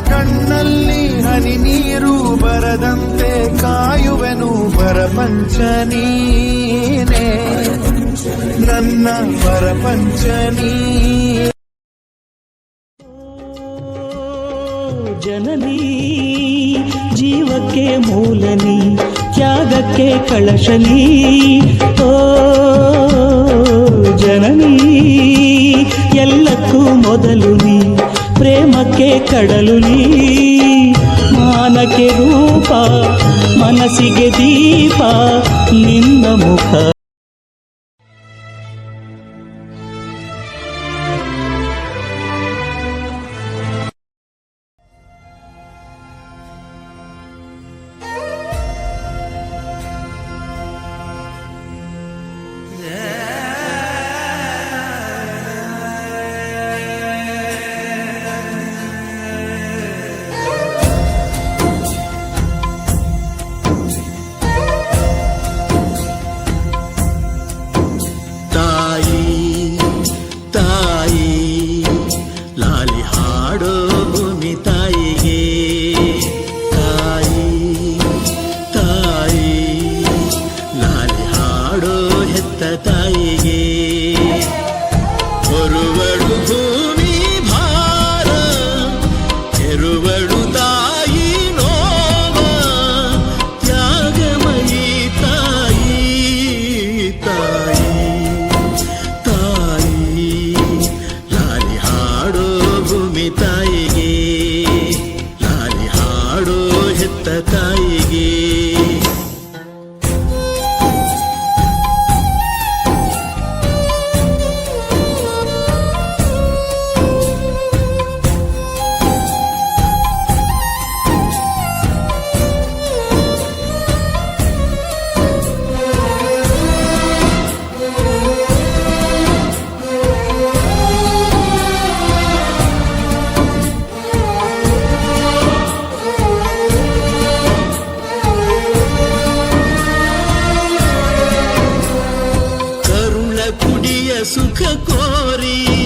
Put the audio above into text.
ಕಣ್ಣಲ್ಲಿ ಹನಿ ನೀರು ಬರದಂತೆ ಕಾಯುವೆನು ಪರಪಂಚನೀನೇ. ನನ್ನ ಪರಪಂಚನೀ. ಜನನೀ, ಜೀವಕ್ಕೆ ಮೂಲನಿ, ತ್ಯಾಗಕ್ಕೆ ಕಳಶನಿ. ಓ, ಜನನೀ, ಎಲ್ಲಕ್ಕೂ ಮೊದಲು ನೀ. ಪ್ರೇಮಕ್ಕೆ ಕಡಲು ನೀ ಮಾನಕ್ಕೆ ರೂಪ ಮನಸ್ಸಿಗೆ ದೀಪ ನಿನ್ನ ಮುಖ ತಾಯಿ ಲಾಲಿ ಹಾಡೋ ಭೂಮಿ ತಾಯಿಗೆ. ತಾಯಿ ತಾಯಿ ಲಾಲಿ ಹಾಡೋ ಹೆತ್ತ ತಾಯಿಗೆ ಲಾಲಿ ಹಾಡೋ ಹೆತ್ತ ತಾಯಿಗೆ. सुख कोरी।